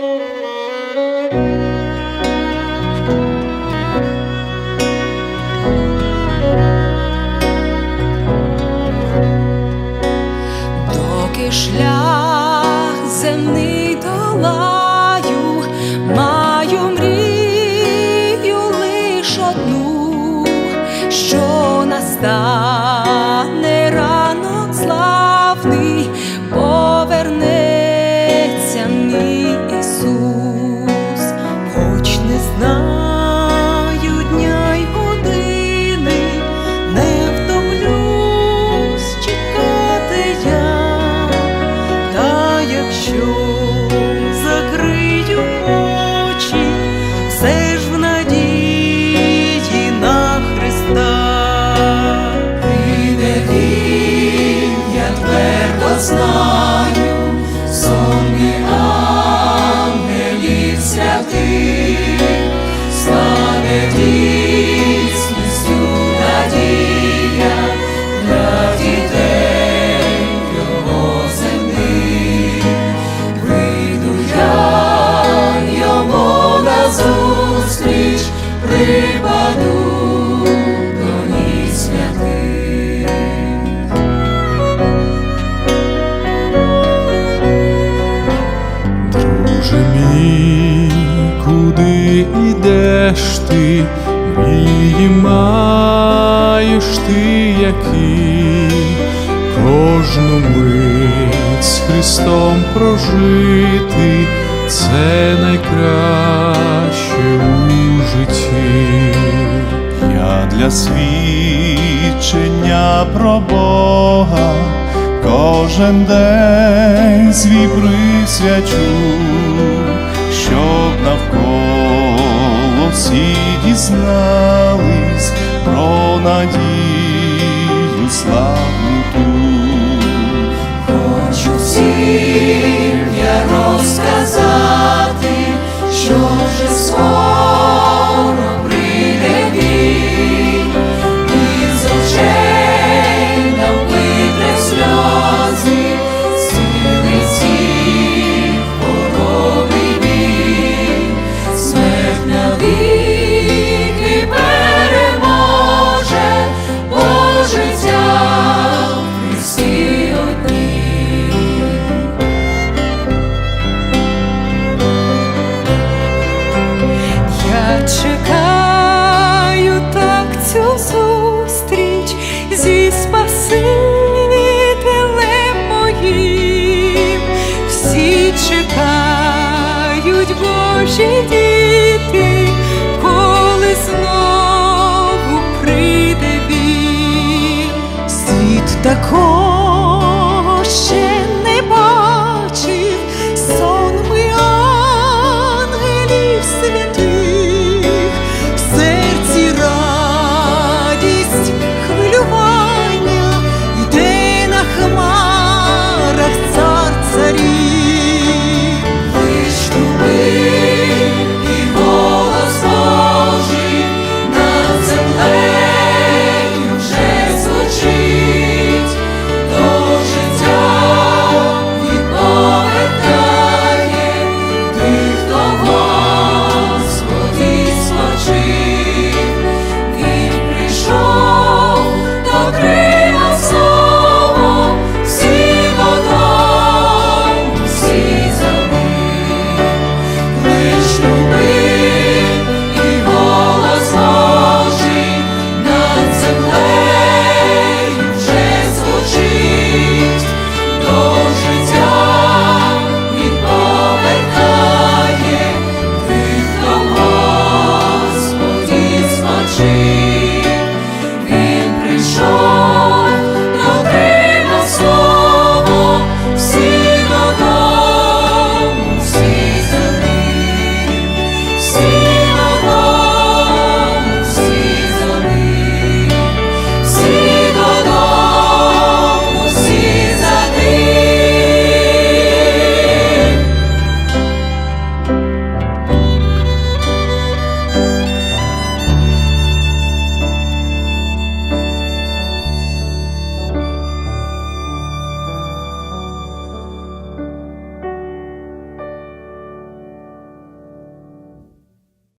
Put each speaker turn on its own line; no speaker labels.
Thank you. Все ж в надії на Христа. Прийде він, я твердо знаю,
мрії маєш ти які, кожну мить з Христом прожити, це найкраще у житті.
Я для свідчення про Бога кожен день свій присвячу, щоб навколо всі дізнались про надію славну
Божі діти, коли знову прийде він. Світ також